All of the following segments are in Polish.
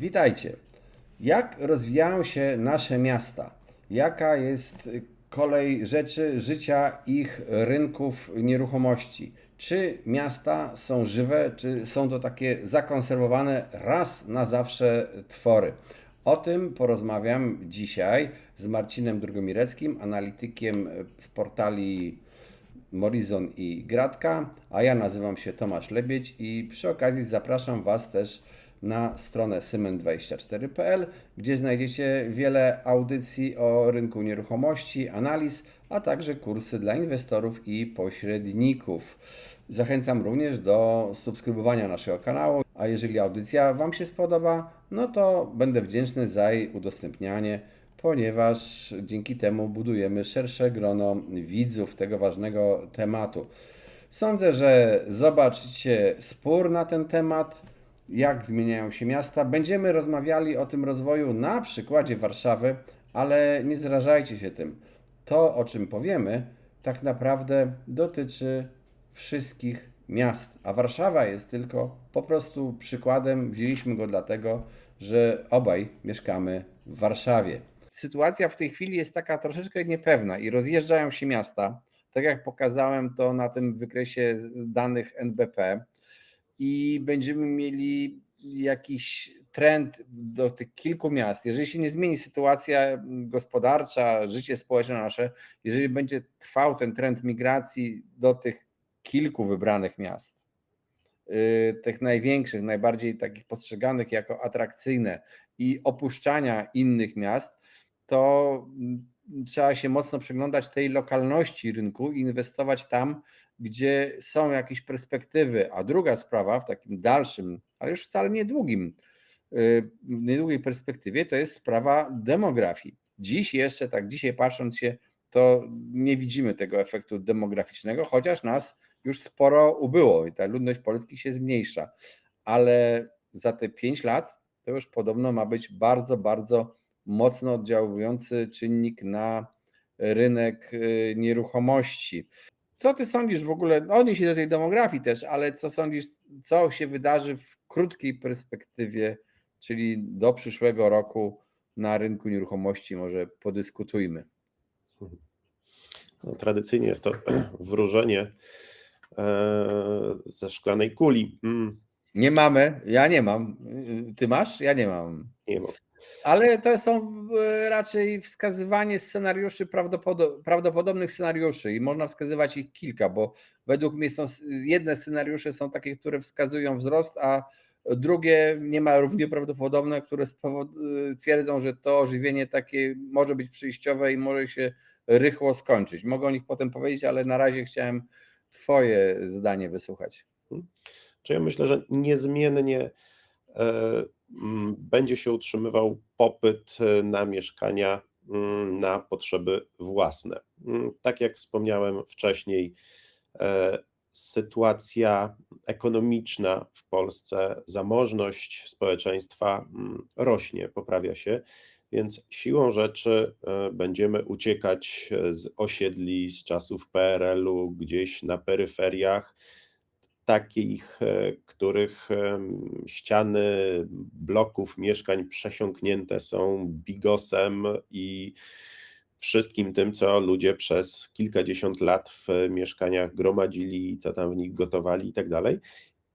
Witajcie. Jak rozwijają się nasze miasta? Jaka jest kolej rzeczy, życia ich rynków nieruchomości? Czy miasta są żywe, czy są to takie zakonserwowane raz na zawsze twory? O tym porozmawiam dzisiaj z Marcinem Drugomireckim, analitykiem z portali Morizon i Gratka, a ja nazywam się Tomasz Lebieć i przy okazji zapraszam Was też na stronę symen24.pl, gdzie znajdziecie wiele audycji o rynku nieruchomości, analiz, a także kursy dla inwestorów i pośredników. Zachęcam również do subskrybowania naszego kanału, a jeżeli audycja Wam się spodoba, no to będę wdzięczny za jej udostępnianie, ponieważ dzięki temu budujemy szersze grono widzów tego ważnego tematu. Sądzę, że zobaczycie spór na ten temat, jak zmieniają się miasta. Będziemy rozmawiali o tym rozwoju na przykładzie Warszawy, ale nie zrażajcie się tym. To, o czym powiemy, tak naprawdę dotyczy wszystkich miast, a Warszawa jest tylko po prostu przykładem. Wzięliśmy go dlatego, że obaj mieszkamy w Warszawie. Sytuacja w tej chwili jest taka troszeczkę niepewna i rozjeżdżają się miasta. Tak jak pokazałem to na tym wykresie danych NBP, i będziemy mieli jakiś trend do tych kilku miast. Jeżeli się nie zmieni sytuacja gospodarcza, życie społeczne nasze, jeżeli będzie trwał ten trend migracji do tych kilku wybranych miast, yy, tych największych, najbardziej takich postrzeganych jako atrakcyjne i opuszczania innych miast, to mm, trzeba się mocno przyglądać tej lokalności rynku i inwestować tam, gdzie są jakieś perspektywy. A druga sprawa w takim dalszym, ale już wcale niedługim, y, niedługiej perspektywie, to jest sprawa demografii. Dziś jeszcze, tak dzisiaj patrząc się, to nie widzimy tego efektu demograficznego, chociaż nas już sporo ubyło i ta ludność Polski się zmniejsza. Ale za te 5 lat to już podobno ma być bardzo, bardzo mocno oddziałujący czynnik na rynek y, nieruchomości. Co ty sądzisz w ogóle, odnieś się do tej demografii też, ale co sądzisz, co się wydarzy w krótkiej perspektywie, czyli do przyszłego roku na rynku nieruchomości, może podyskutujmy. No, tradycyjnie jest to wróżenie e, ze szklanej kuli. Mm. Nie mamy, ja nie mam. Ty masz? Ja nie mam. Nie mam. Ale to są e, raczej wskazywanie scenariuszy, prawdopodobnych scenariuszy i można wskazywać ich kilka, bo według mnie są jedne scenariusze są takie, które wskazują wzrost, a drugie nie ma równie prawdopodobne, które twierdzą, że to ożywienie takie może być przyjściowe i może się rychło skończyć. Mogę o nich potem powiedzieć, ale na razie chciałem Twoje zdanie wysłuchać. Czy ja myślę, że niezmiennie e, będzie się utrzymywał popyt e, na mieszkania na potrzeby własne. Tak jak wspomniałem wcześniej, e, sytuacja ekonomiczna w Polsce, zamożność społeczeństwa rośnie, poprawia się, więc siłą rzeczy e, będziemy uciekać z osiedli z czasów PRL-u gdzieś na peryferiach takich, e, których ściany bloków mieszkań przesiąknięte są bigosem i wszystkim tym, co ludzie przez kilkadziesiąt lat w mieszkaniach gromadzili, co tam w nich gotowali i tak dalej.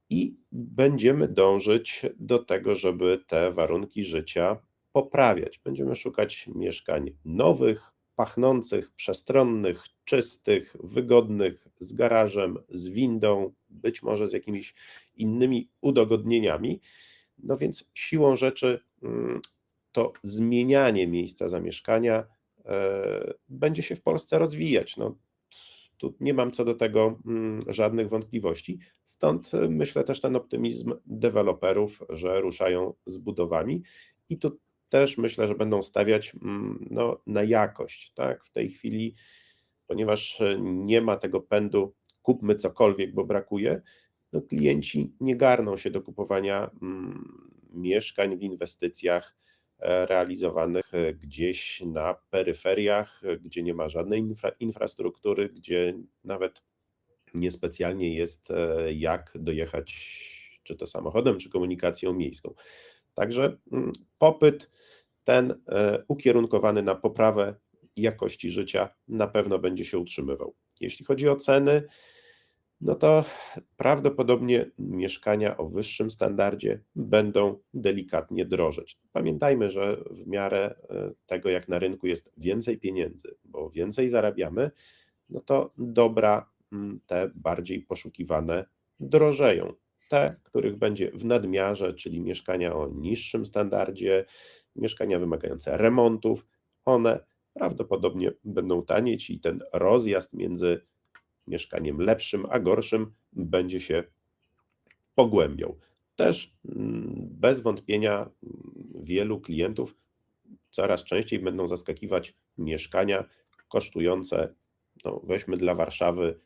I będziemy dążyć do tego, żeby te warunki życia poprawiać. Będziemy szukać mieszkań nowych, pachnących, przestronnych, czystych, wygodnych, z garażem, z windą, być może z jakimiś innymi udogodnieniami. No więc siłą rzeczy mm, to zmienianie miejsca zamieszkania e, będzie się w Polsce rozwijać. No, tu nie mam co do tego mm, żadnych wątpliwości. Stąd e, myślę też ten optymizm deweloperów, że ruszają z budowami. I tu też myślę, że będą stawiać mm, no, na jakość. Tak? W tej chwili, ponieważ nie ma tego pędu, kupmy cokolwiek, bo brakuje, no, klienci nie garną się do kupowania mm, mieszkań w inwestycjach e, realizowanych e, gdzieś na peryferiach, gdzie nie ma żadnej infra infrastruktury, gdzie nawet niespecjalnie jest e, jak dojechać czy to samochodem, czy komunikacją miejską. Także mm, popyt ten e, ukierunkowany na poprawę jakości życia na pewno będzie się utrzymywał. Jeśli chodzi o ceny, no to prawdopodobnie mieszkania o wyższym standardzie będą delikatnie drożeć. Pamiętajmy, że w miarę e, tego, jak na rynku jest więcej pieniędzy, bo więcej zarabiamy, no to dobra mm, te bardziej poszukiwane drożeją. Te, których będzie w nadmiarze, czyli mieszkania o niższym standardzie, mieszkania wymagające remontów, one prawdopodobnie będą tanieć i ten rozjazd między mieszkaniem lepszym a gorszym będzie się pogłębiał. Też mm, bez wątpienia mm, wielu klientów coraz częściej będą zaskakiwać mieszkania kosztujące, no weźmy dla Warszawy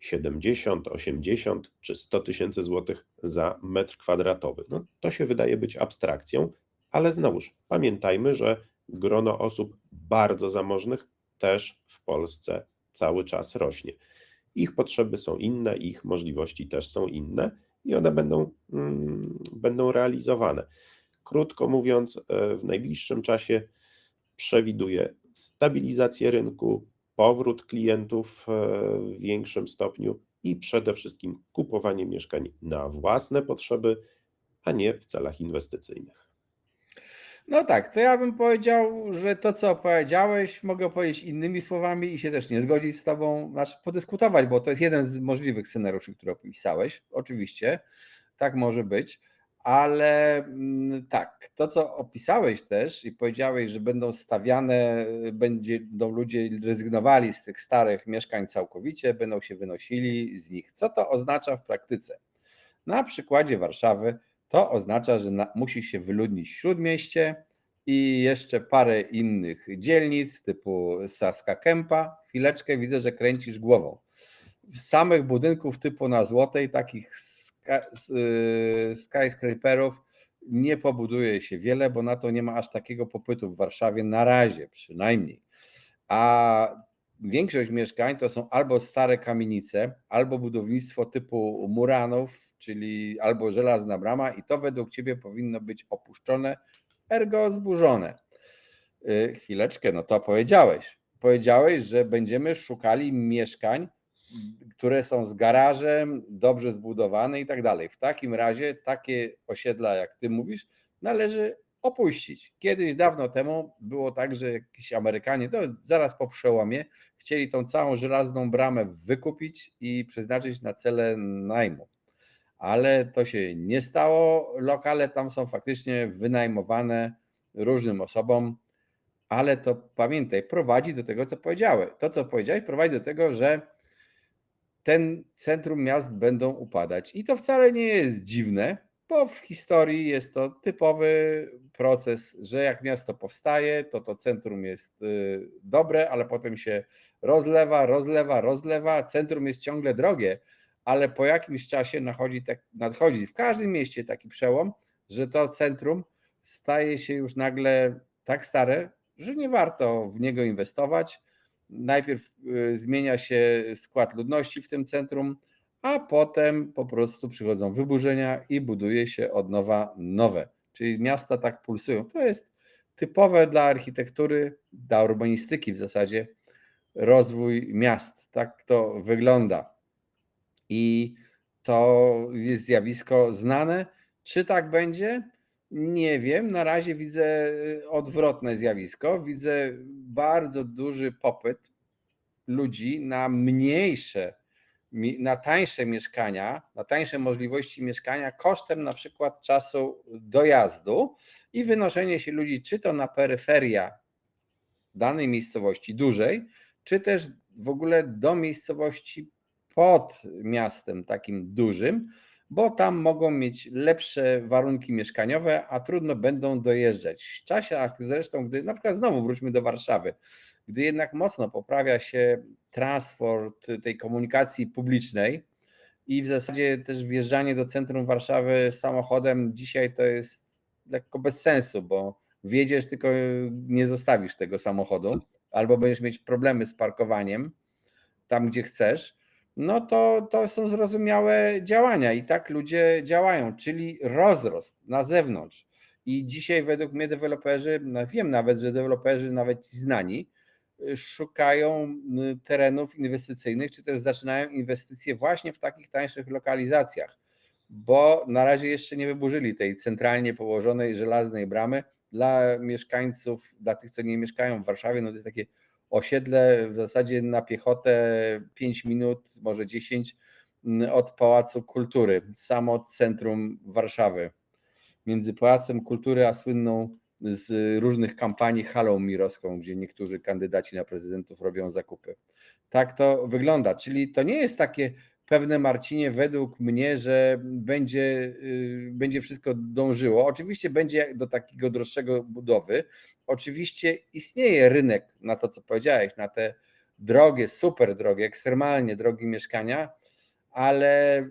70, 80 czy 100 tysięcy złotych za metr kwadratowy. No, to się wydaje być abstrakcją, ale znowuż pamiętajmy, że grono osób bardzo zamożnych też w Polsce cały czas rośnie. Ich potrzeby są inne, ich możliwości też są inne i one będą, mm, będą realizowane. Krótko mówiąc, e, w najbliższym czasie przewiduję stabilizację rynku, powrót klientów e, w większym stopniu i przede wszystkim kupowanie mieszkań na własne potrzeby, a nie w celach inwestycyjnych. No tak, to ja bym powiedział, że to, co powiedziałeś, mogę powiedzieć innymi słowami i się też nie zgodzić z Tobą, znaczy podyskutować, bo to jest jeden z możliwych scenariuszy, które opisałeś. Oczywiście, tak może być, ale mm, tak, to, co opisałeś też i powiedziałeś, że będą stawiane, będą ludzie rezygnowali z tych starych mieszkań całkowicie, będą się wynosili z nich. Co to oznacza w praktyce? Na przykładzie Warszawy to oznacza, że na, musi się wyludnić śródmieście i jeszcze parę innych dzielnic typu Saska Kępa. Chwileczkę widzę, że kręcisz głową. Samych budynków typu na Złotej, takich skyscraperów nie pobuduje się wiele, bo na to nie ma aż takiego popytu w Warszawie na razie przynajmniej. A większość mieszkań to są albo stare kamienice, albo budownictwo typu Muranów, czyli albo żelazna brama i to według Ciebie powinno być opuszczone, ergo zburzone. Yy, chwileczkę, no to powiedziałeś. Powiedziałeś, że będziemy szukali mieszkań, które są z garażem, dobrze zbudowane i tak dalej. W takim razie takie osiedla, jak Ty mówisz, należy opuścić. Kiedyś, dawno temu było tak, że jakiś Amerykanie, to zaraz po przełomie, chcieli tą całą żelazną bramę wykupić i przeznaczyć na cele najmu ale to się nie stało. Lokale tam są faktycznie wynajmowane różnym osobom, ale to pamiętaj, prowadzi do tego, co powiedziałem. To, co powiedziałeś, prowadzi do tego, że ten centrum miast będą upadać. I to wcale nie jest dziwne, bo w historii jest to typowy proces, że jak miasto powstaje, to to centrum jest y, dobre, ale potem się rozlewa, rozlewa, rozlewa. Centrum jest ciągle drogie, ale po jakimś czasie tak, nadchodzi w każdym mieście taki przełom, że to centrum staje się już nagle tak stare, że nie warto w niego inwestować. Najpierw y, zmienia się skład ludności w tym centrum, a potem po prostu przychodzą wyburzenia i buduje się od nowa nowe. Czyli miasta tak pulsują. To jest typowe dla architektury, dla urbanistyki w zasadzie rozwój miast. Tak to wygląda i to jest zjawisko znane. Czy tak będzie? Nie wiem. Na razie widzę y, odwrotne zjawisko. Widzę bardzo duży popyt ludzi na mniejsze, na tańsze mieszkania, na tańsze możliwości mieszkania kosztem na przykład czasu dojazdu i wynoszenie się ludzi, czy to na peryferia danej miejscowości dużej, czy też w ogóle do miejscowości pod miastem takim dużym, bo tam mogą mieć lepsze warunki mieszkaniowe, a trudno będą dojeżdżać. W czasach zresztą, gdy na przykład znowu wróćmy do Warszawy, gdy jednak mocno poprawia się transport tej komunikacji publicznej i w zasadzie też wjeżdżanie do centrum Warszawy samochodem dzisiaj to jest lekko bez sensu, bo wjedziesz, tylko nie zostawisz tego samochodu, albo będziesz mieć problemy z parkowaniem tam, gdzie chcesz no to, to są zrozumiałe działania i tak ludzie działają, czyli rozrost na zewnątrz I dzisiaj według mnie deweloperzy, no wiem nawet, że deweloperzy, nawet ci znani, y, szukają y, terenów inwestycyjnych, czy też zaczynają inwestycje właśnie w takich tańszych lokalizacjach, bo na razie jeszcze nie wyburzyli tej centralnie położonej żelaznej bramy. Dla mieszkańców, dla tych, co nie mieszkają w Warszawie, no to jest takie osiedle w zasadzie na piechotę 5 minut, może 10 mm, od Pałacu Kultury, samo centrum Warszawy. Między Pałacem Kultury a słynną z różnych kampanii halą mirowską, gdzie niektórzy kandydaci na prezydentów robią zakupy. Tak to wygląda, czyli to nie jest takie pewne Marcinie według mnie, że będzie, y, będzie wszystko dążyło. Oczywiście będzie do takiego droższego budowy. Oczywiście istnieje rynek na to, co powiedziałeś, na te drogie, super drogie, ekstremalnie drogie mieszkania, ale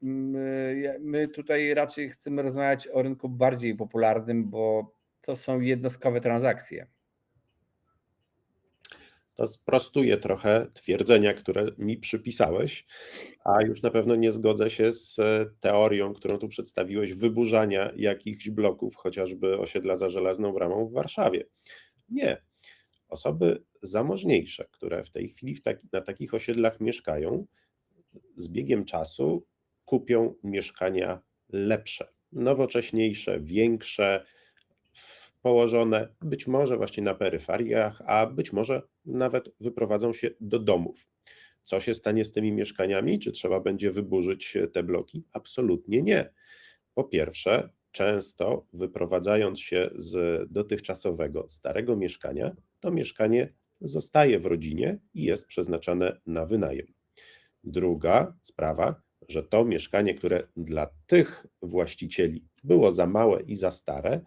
my, my tutaj raczej chcemy rozmawiać o rynku bardziej popularnym, bo to są jednostkowe transakcje. To sprostuje trochę twierdzenia, które mi przypisałeś, a już na pewno nie zgodzę się z e, teorią, którą tu przedstawiłeś, wyburzania jakichś bloków, chociażby osiedla za żelazną bramą w Warszawie. Nie. Osoby zamożniejsze, które w tej chwili taki, na takich osiedlach mieszkają, z biegiem czasu kupią mieszkania lepsze, nowocześniejsze, większe, położone być może właśnie na peryferiach, a być może nawet wyprowadzą się do domów. Co się stanie z tymi mieszkaniami? Czy trzeba będzie wyburzyć te bloki? Absolutnie nie. Po pierwsze, często wyprowadzając się z dotychczasowego starego mieszkania, to mieszkanie zostaje w rodzinie i jest przeznaczone na wynajem. Druga sprawa, że to mieszkanie, które dla tych właścicieli było za małe i za stare,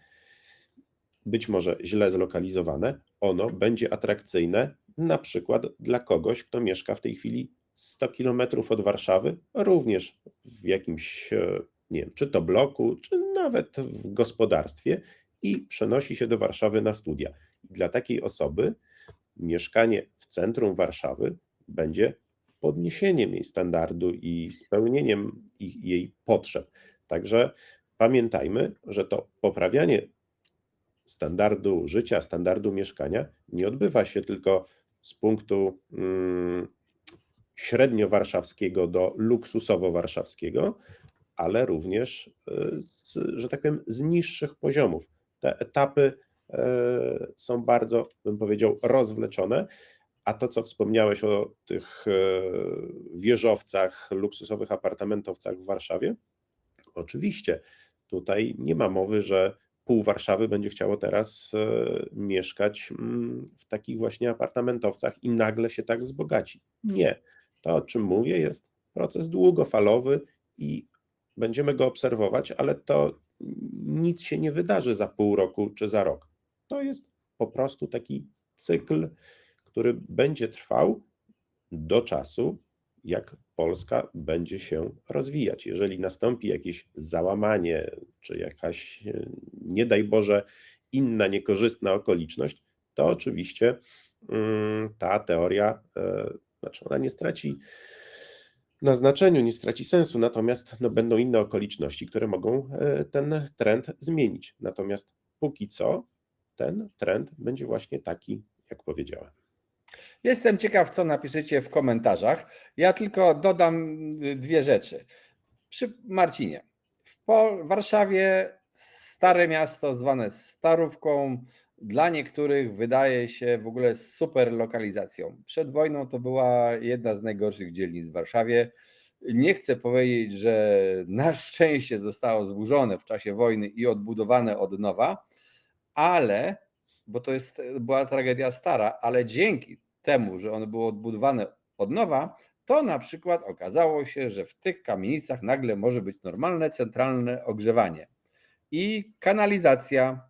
być może źle zlokalizowane, ono będzie atrakcyjne na przykład dla kogoś, kto mieszka w tej chwili 100 km od Warszawy, również w jakimś, e, nie wiem, czy to bloku, czy nawet w gospodarstwie i przenosi się do Warszawy na studia. Dla takiej osoby mieszkanie w centrum Warszawy będzie podniesieniem jej standardu i spełnieniem jej potrzeb. Także pamiętajmy, że to poprawianie standardu życia, standardu mieszkania nie odbywa się tylko z punktu mm, średnio warszawskiego do luksusowo warszawskiego, ale również, y, z, że tak powiem, z niższych poziomów. Te etapy y, są bardzo, bym powiedział, rozwleczone, a to, co wspomniałeś o tych y, wieżowcach, luksusowych apartamentowcach w Warszawie, oczywiście tutaj nie ma mowy, że pół Warszawy będzie chciało teraz e, mieszkać mm, w takich właśnie apartamentowcach i nagle się tak wzbogaci. Nie. To, o czym mówię, jest proces długofalowy i będziemy go obserwować, ale to nic się nie wydarzy za pół roku czy za rok. To jest po prostu taki cykl, który będzie trwał do czasu, jak Polska będzie się rozwijać. Jeżeli nastąpi jakieś załamanie, czy jakaś, e, nie daj Boże, inna niekorzystna okoliczność, to oczywiście mm, ta teoria, e, znaczy ona nie straci na znaczeniu, nie straci sensu, natomiast no, będą inne okoliczności, które mogą e, ten trend zmienić. Natomiast póki co ten trend będzie właśnie taki, jak powiedziałem. Jestem ciekaw, co napiszecie w komentarzach. Ja tylko dodam y, dwie rzeczy. Przy Marcinie. W Warszawie stare miasto zwane Starówką dla niektórych wydaje się w ogóle super lokalizacją. Przed wojną to była jedna z najgorszych dzielnic w Warszawie. Nie chcę powiedzieć, że na szczęście zostało zburzone w czasie wojny i odbudowane od nowa, ale, bo to jest, była tragedia stara, ale dzięki temu, że one były odbudowane od nowa, to na przykład okazało się, że w tych kamienicach nagle może być normalne centralne ogrzewanie i kanalizacja,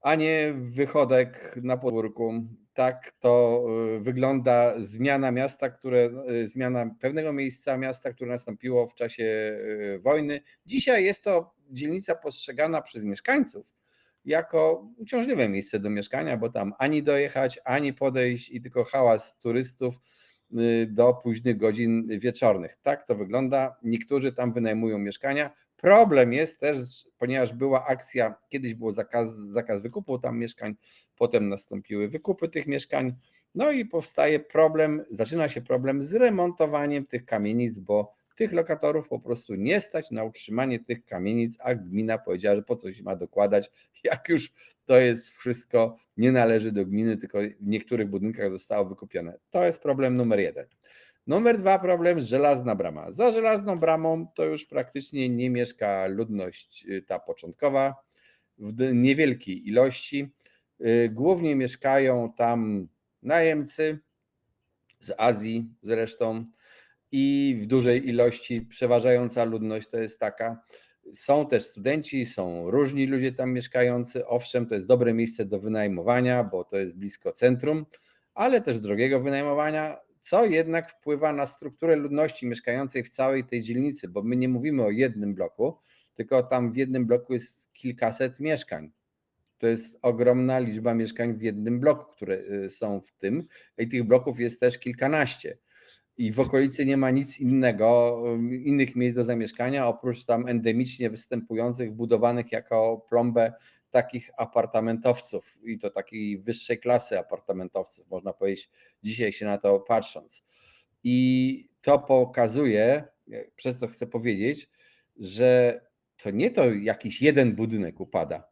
a nie wychodek na podwórku. Tak to y, wygląda zmiana miasta, które, y, zmiana pewnego miejsca miasta, które nastąpiło w czasie y, wojny. Dzisiaj jest to dzielnica postrzegana przez mieszkańców jako uciążliwe miejsce do mieszkania, bo tam ani dojechać, ani podejść i tylko hałas turystów y, do późnych godzin wieczornych. Tak to wygląda. Niektórzy tam wynajmują mieszkania. Problem jest też, ponieważ była akcja, kiedyś był zakaz, zakaz wykupu tam mieszkań, potem nastąpiły wykupy tych mieszkań, no i powstaje problem, zaczyna się problem z remontowaniem tych kamienic, bo tych lokatorów po prostu nie stać na utrzymanie tych kamienic, a gmina powiedziała, że po co się ma dokładać, jak już to jest wszystko, nie należy do gminy, tylko w niektórych budynkach zostało wykupione. To jest problem numer jeden. Numer dwa problem żelazna brama. Za żelazną bramą to już praktycznie nie mieszka ludność y, ta początkowa w niewielkiej ilości. Y, Głównie mieszkają tam najemcy z Azji zresztą i w dużej ilości przeważająca ludność to jest taka. Są też studenci, są różni ludzie tam mieszkający. Owszem, to jest dobre miejsce do wynajmowania, bo to jest blisko centrum, ale też drogiego wynajmowania, co jednak wpływa na strukturę ludności mieszkającej w całej tej dzielnicy, bo my nie mówimy o jednym bloku, tylko tam w jednym bloku jest kilkaset mieszkań. To jest ogromna liczba mieszkań w jednym bloku, które y, są w tym, i tych bloków jest też kilkanaście. I w okolicy nie ma nic innego, y, innych miejsc do zamieszkania, oprócz tam endemicznie występujących, budowanych jako plombę takich apartamentowców i to takiej wyższej klasy apartamentowców, można powiedzieć, dzisiaj się na to patrząc. I to pokazuje, przez to chcę powiedzieć, że to nie to jakiś jeden budynek upada,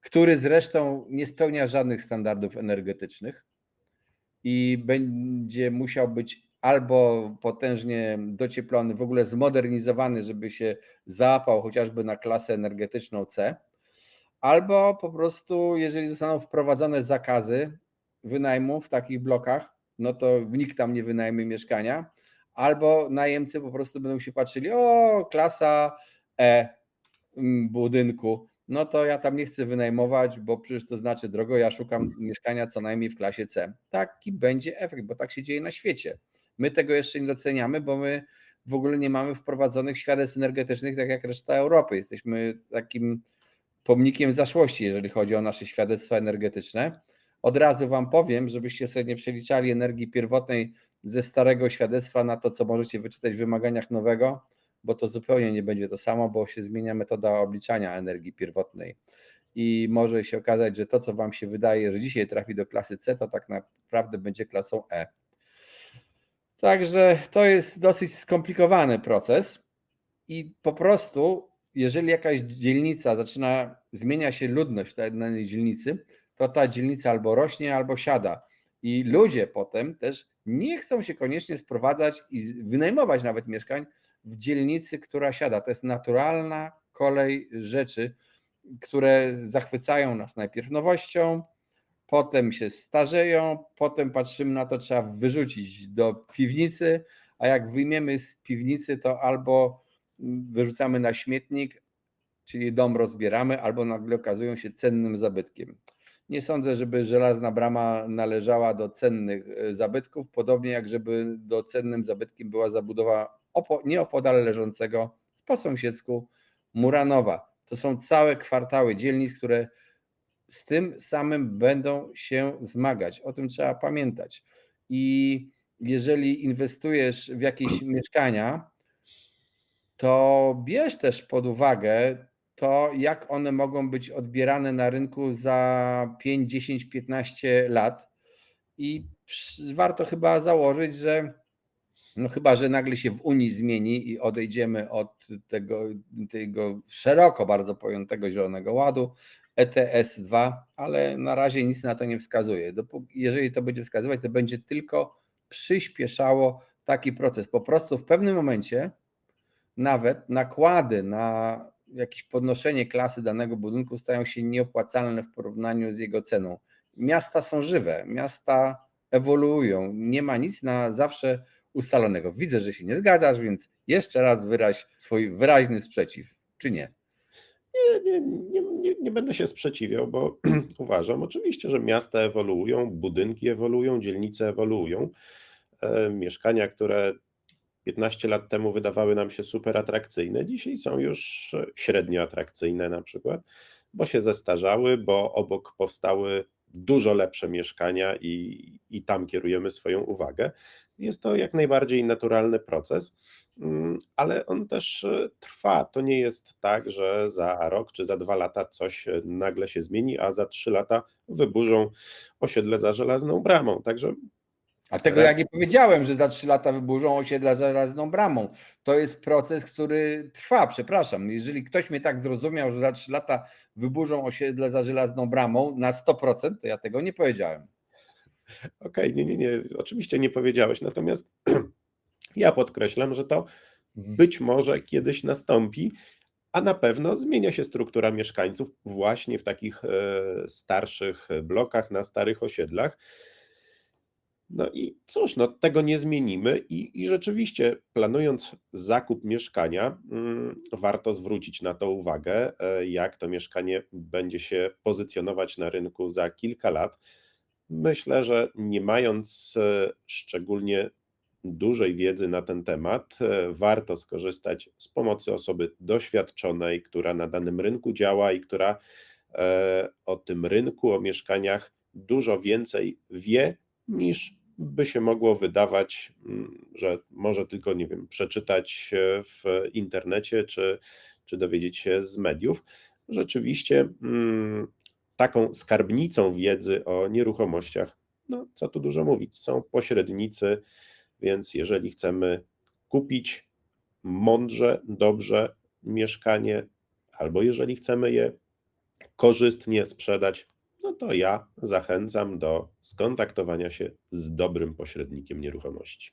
który zresztą nie spełnia żadnych standardów energetycznych i będzie musiał być albo potężnie docieplony, w ogóle zmodernizowany, żeby się załapał chociażby na klasę energetyczną C, albo po prostu, jeżeli zostaną wprowadzone zakazy wynajmu w takich blokach, no to nikt tam nie wynajmie mieszkania, albo najemcy po prostu będą się patrzyli, o, klasa E budynku, no to ja tam nie chcę wynajmować, bo przecież to znaczy drogo, ja szukam mieszkania co najmniej w klasie C. Taki będzie efekt, bo tak się dzieje na świecie. My tego jeszcze nie doceniamy, bo my w ogóle nie mamy wprowadzonych świadectw energetycznych, tak jak reszta Europy. Jesteśmy takim pomnikiem zaszłości, jeżeli chodzi o nasze świadectwa energetyczne. Od razu Wam powiem, żebyście sobie nie przeliczali energii pierwotnej ze starego świadectwa na to, co możecie wyczytać w wymaganiach nowego, bo to zupełnie nie będzie to samo, bo się zmienia metoda obliczania energii pierwotnej. I może się okazać, że to, co Wam się wydaje, że dzisiaj trafi do klasy C, to tak naprawdę będzie klasą E. Także to jest dosyć skomplikowany proces i po prostu, jeżeli jakaś dzielnica zaczyna, zmienia się ludność w danej dzielnicy, to ta dzielnica albo rośnie, albo siada. I ludzie potem też nie chcą się koniecznie sprowadzać i wynajmować nawet mieszkań w dzielnicy, która siada. To jest naturalna kolej rzeczy, które zachwycają nas najpierw nowością, potem się starzeją, potem patrzymy na to, trzeba wyrzucić do piwnicy, a jak wyjmiemy z piwnicy, to albo wyrzucamy na śmietnik, czyli dom rozbieramy, albo nagle okazują się cennym zabytkiem. Nie sądzę, żeby żelazna brama należała do cennych e, zabytków, podobnie jak żeby do cennym zabytkiem była zabudowa opo- nieopodal leżącego po sąsiedzku Muranowa. To są całe kwartały dzielnic, które z tym samym będą się zmagać. O tym trzeba pamiętać. I jeżeli inwestujesz w jakieś mieszkania, to bierz też pod uwagę to, jak one mogą być odbierane na rynku za 5, 10, 15 lat. I warto chyba założyć, że no chyba, że nagle się w Unii zmieni i odejdziemy od tego, tego szeroko bardzo pojętego Zielonego Ładu, ETS-2, ale na razie nic na to nie wskazuje. Jeżeli to będzie wskazywać, to będzie tylko przyspieszało taki proces. Po prostu w pewnym momencie nawet nakłady na jakieś podnoszenie klasy danego budynku stają się nieopłacalne w porównaniu z jego ceną. Miasta są żywe, miasta ewoluują, nie ma nic na zawsze ustalonego. Widzę, że się nie zgadzasz, więc jeszcze raz wyraź swój wyraźny sprzeciw, czy nie? Nie, nie, nie, nie, będę się sprzeciwiał, bo uważam oczywiście, że miasta ewoluują, budynki ewoluują, dzielnice ewoluują. E, mieszkania, które 15 lat temu wydawały nam się super atrakcyjne, dzisiaj są już średnio atrakcyjne na przykład, bo się zestarzały, bo obok powstały dużo lepsze mieszkania i, i tam kierujemy swoją uwagę. Jest to jak najbardziej naturalny proces, mm, ale on też e, trwa. To nie jest tak, że za rok czy za dwa lata coś e, nagle się zmieni, a za trzy lata wyburzą osiedle za żelazną bramą. Także A tego ja nie powiedziałem, że za trzy lata wyburzą osiedla za żelazną bramą. To jest proces, który trwa, przepraszam. Jeżeli ktoś mnie tak zrozumiał, że za trzy lata wyburzą osiedle za żelazną bramą na 100%, to ja tego nie powiedziałem. Okej, nie, nie, nie, oczywiście nie powiedziałeś, natomiast ja podkreślam, że to być może kiedyś nastąpi, a na pewno zmienia się struktura mieszkańców właśnie w takich e, starszych blokach, na starych osiedlach. No i cóż, no tego nie zmienimy i, i rzeczywiście planując zakup mieszkania, mm, warto zwrócić na to uwagę, e, jak to mieszkanie będzie się pozycjonować na rynku za kilka lat. Myślę, że nie mając e, szczególnie dużej wiedzy na ten temat, e, warto skorzystać z pomocy osoby doświadczonej, która na danym rynku działa i która o tym rynku, o mieszkaniach dużo więcej wie niż by się mogło wydawać, mm, że może tylko, nie wiem, przeczytać w internecie czy, czy dowiedzieć się z mediów. Rzeczywiście mm, taką skarbnicą wiedzy o nieruchomościach, no co tu dużo mówić, są pośrednicy, więc jeżeli chcemy kupić mądrze, dobrze mieszkanie, albo jeżeli chcemy je korzystnie sprzedać, no to ja zachęcam do skontaktowania się z dobrym pośrednikiem nieruchomości.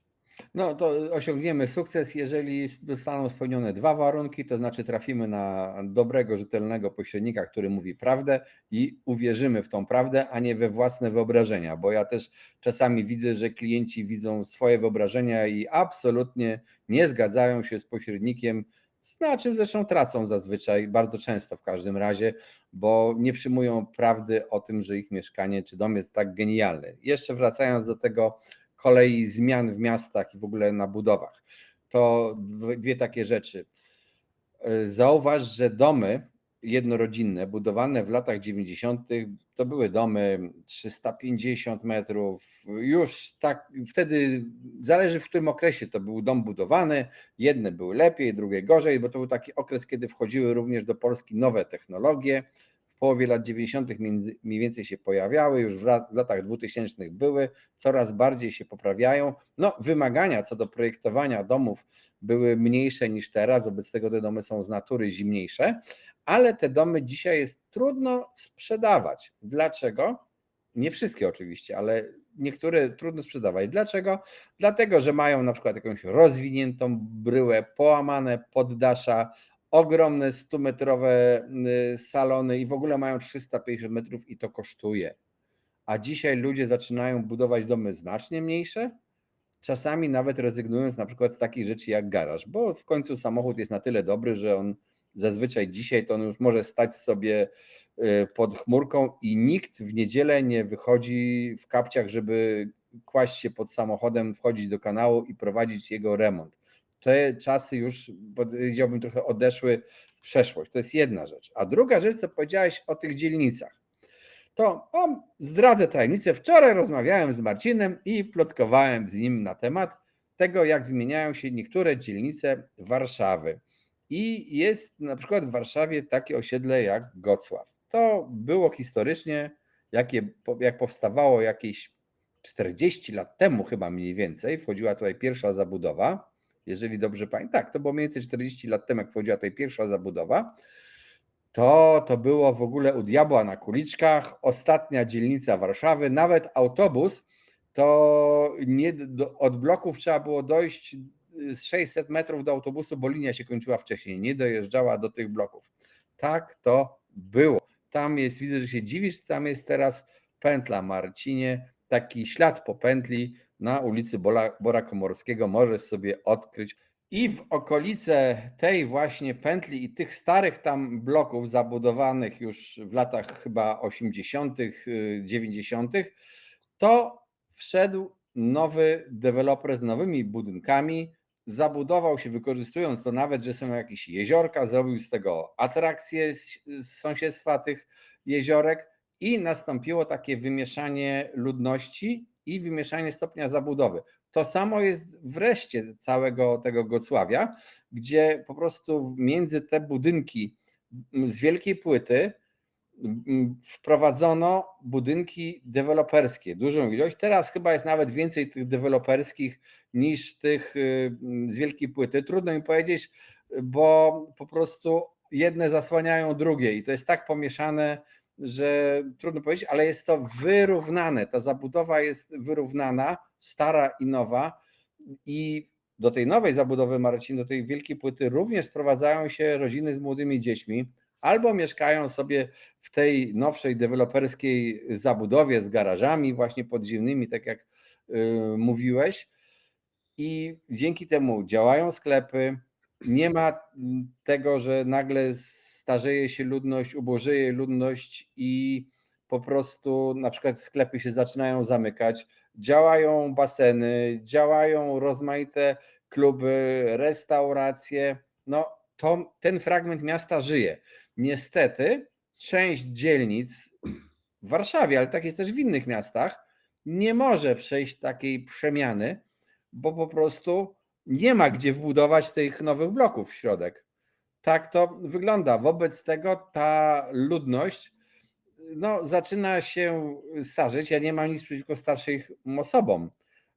No to osiągniemy sukces, jeżeli zostaną spełnione dwa warunki, to znaczy trafimy na dobrego, rzetelnego pośrednika, który mówi prawdę i uwierzymy w tą prawdę, a nie we własne wyobrażenia, bo ja też czasami widzę, że klienci widzą swoje wyobrażenia i absolutnie nie zgadzają się z pośrednikiem, na czym zresztą tracą zazwyczaj, bardzo często w każdym razie, bo nie przyjmują prawdy o tym, że ich mieszkanie czy dom jest tak genialny. Jeszcze wracając do tego, kolei zmian w miastach i w ogóle na budowach. To dwie takie rzeczy. Zauważ, że domy jednorodzinne budowane w latach 90. to były domy 350 metrów. Już tak, wtedy zależy w którym okresie to był dom budowany. Jedne były lepiej, drugie gorzej, bo to był taki okres, kiedy wchodziły również do Polski nowe technologie połowie lat 90. mniej więcej się pojawiały, już w latach 2000 były, coraz bardziej się poprawiają. No, wymagania co do projektowania domów były mniejsze niż teraz, wobec tego te domy są z natury zimniejsze, ale te domy dzisiaj jest trudno sprzedawać. Dlaczego? Nie wszystkie oczywiście, ale niektóre trudno sprzedawać. Dlaczego? Dlatego, że mają na przykład jakąś rozwiniętą bryłę, połamane poddasza, ogromne 100-metrowe y, salony i w ogóle mają 350 metrów i to kosztuje. A dzisiaj ludzie zaczynają budować domy znacznie mniejsze, czasami nawet rezygnując na przykład z takich rzeczy jak garaż, bo w końcu samochód jest na tyle dobry, że on zazwyczaj dzisiaj to on już może stać sobie y, pod chmurką i nikt w niedzielę nie wychodzi w kapciach, żeby kłaść się pod samochodem, wchodzić do kanału i prowadzić jego remont te czasy już, powiedziałbym, trochę odeszły w przeszłość. To jest jedna rzecz. A druga rzecz, co powiedziałeś o tych dzielnicach. To o, zdradzę tajemnicę. Wczoraj rozmawiałem z Marcinem i plotkowałem z nim na temat tego, jak zmieniają się niektóre dzielnice Warszawy. I jest na przykład w Warszawie takie osiedle jak Gocław. To było historycznie, jakie, jak powstawało jakieś 40 lat temu, chyba mniej więcej. Wchodziła tutaj pierwsza zabudowa jeżeli dobrze pamiętam. Tak, to było mniej więcej 40 lat temu, jak wchodziła tutaj pierwsza zabudowa. To, to było w ogóle u diabła na kuliczkach, ostatnia dzielnica Warszawy, nawet autobus, to nie, do, od bloków trzeba było dojść z 600 metrów do autobusu, bo linia się kończyła wcześniej, nie dojeżdżała do tych bloków. Tak to było. Tam jest, widzę, że się dziwisz, tam jest teraz pętla Marcinie, taki ślad po pętli, na ulicy Bora Komorskiego możesz sobie odkryć. I w okolice tej właśnie pętli i tych starych tam bloków zabudowanych już w latach chyba 80., 90., to wszedł nowy deweloper z nowymi budynkami. Zabudował się, wykorzystując to nawet, że są jakieś jeziorka, zrobił z tego atrakcję z sąsiedztwa tych jeziorek i nastąpiło takie wymieszanie ludności i wymieszanie stopnia zabudowy. To samo jest wreszcie całego tego Gocławia, gdzie po prostu między te budynki z wielkiej płyty wprowadzono budynki deweloperskie, dużą ilość. Teraz chyba jest nawet więcej tych deweloperskich niż tych y, z wielkiej płyty. Trudno mi powiedzieć, bo po prostu jedne zasłaniają drugie i to jest tak pomieszane, że trudno powiedzieć, ale jest to wyrównane. Ta zabudowa jest wyrównana, stara i nowa. I do tej nowej zabudowy Marcin, do tej wielkiej płyty również sprowadzają się rodziny z młodymi dziećmi, albo mieszkają sobie w tej nowszej deweloperskiej zabudowie z garażami właśnie podziemnymi, tak jak y, mówiłeś. I dzięki temu działają sklepy. Nie ma tego, że nagle starzeje się ludność, ubożeje ludność i po prostu na przykład sklepy się zaczynają zamykać. Działają baseny, działają rozmaite kluby, restauracje. No to ten fragment miasta żyje. Niestety część dzielnic w Warszawie, ale tak jest też w innych miastach, nie może przejść takiej przemiany, bo po prostu nie ma gdzie wbudować tych nowych bloków w środek. Tak to wygląda. Wobec tego ta ludność no, zaczyna się starzeć. Ja nie mam nic przeciwko starszym osobom,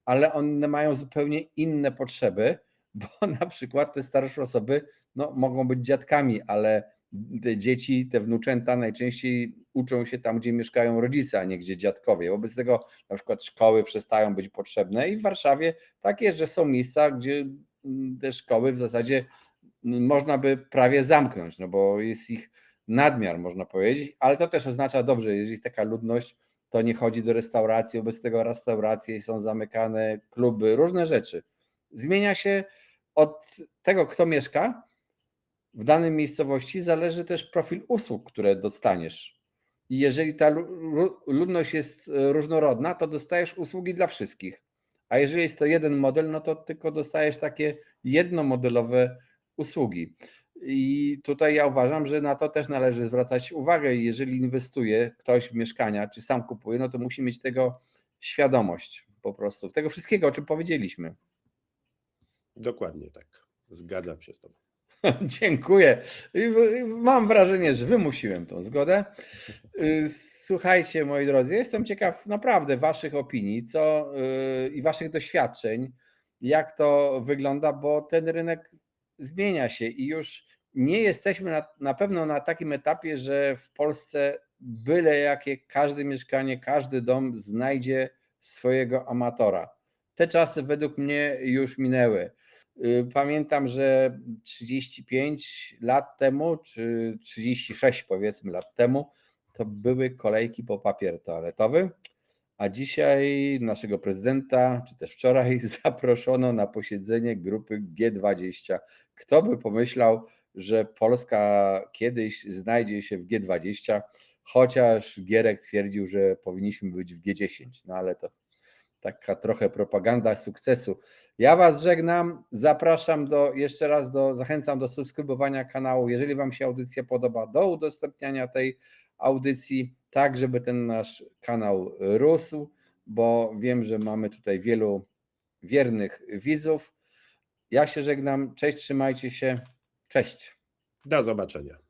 ale one mają zupełnie inne potrzeby, bo na przykład te starsze osoby no, mogą być dziadkami, ale te dzieci, te wnuczęta najczęściej uczą się tam, gdzie mieszkają rodzice, a nie gdzie dziadkowie. Wobec tego na przykład szkoły przestają być potrzebne i w Warszawie tak jest, że są miejsca, gdzie te szkoły w zasadzie można by prawie zamknąć, no bo jest ich nadmiar, można powiedzieć, ale to też oznacza dobrze, jeżeli taka ludność, to nie chodzi do restauracji, wobec tego restauracje są zamykane, kluby, różne rzeczy. Zmienia się od tego, kto mieszka, w danej miejscowości zależy też profil usług, które dostaniesz. I jeżeli ta lu- ludność jest e, różnorodna, to dostajesz usługi dla wszystkich. A jeżeli jest to jeden model, no to tylko dostajesz takie jednomodelowe usługi. I tutaj ja uważam, że na to też należy zwracać uwagę. Jeżeli inwestuje ktoś w mieszkania, czy sam kupuje, no to musi mieć tego świadomość po prostu. Tego wszystkiego, o czym powiedzieliśmy. Dokładnie tak. Zgadzam się z Tobą. Dziękuję. Mam wrażenie, że wymusiłem tą zgodę. Y, Słuchajcie, moi drodzy, jestem ciekaw naprawdę Waszych opinii co, y, i Waszych doświadczeń, jak to wygląda, bo ten rynek zmienia się i już nie jesteśmy na, na pewno na takim etapie, że w Polsce byle jakie każde mieszkanie, każdy dom znajdzie swojego amatora. Te czasy według mnie już minęły. Y, Pamiętam, że 35 lat temu, czy 36 powiedzmy lat temu, to były kolejki po papier toaletowy, a dzisiaj naszego prezydenta, czy też wczoraj, zaproszono na posiedzenie grupy G20. Kto by pomyślał, że Polska kiedyś znajdzie się w G20, chociaż Gierek twierdził, że powinniśmy być w G10, no ale to taka trochę propaganda sukcesu. Ja Was żegnam, zapraszam do, jeszcze raz do, zachęcam do subskrybowania kanału, jeżeli Wam się audycja podoba, do udostępniania tej audycji, tak żeby ten nasz kanał rósł, bo wiem, że mamy tutaj wielu wiernych widzów. Ja się żegnam, cześć, trzymajcie się, cześć. Do zobaczenia.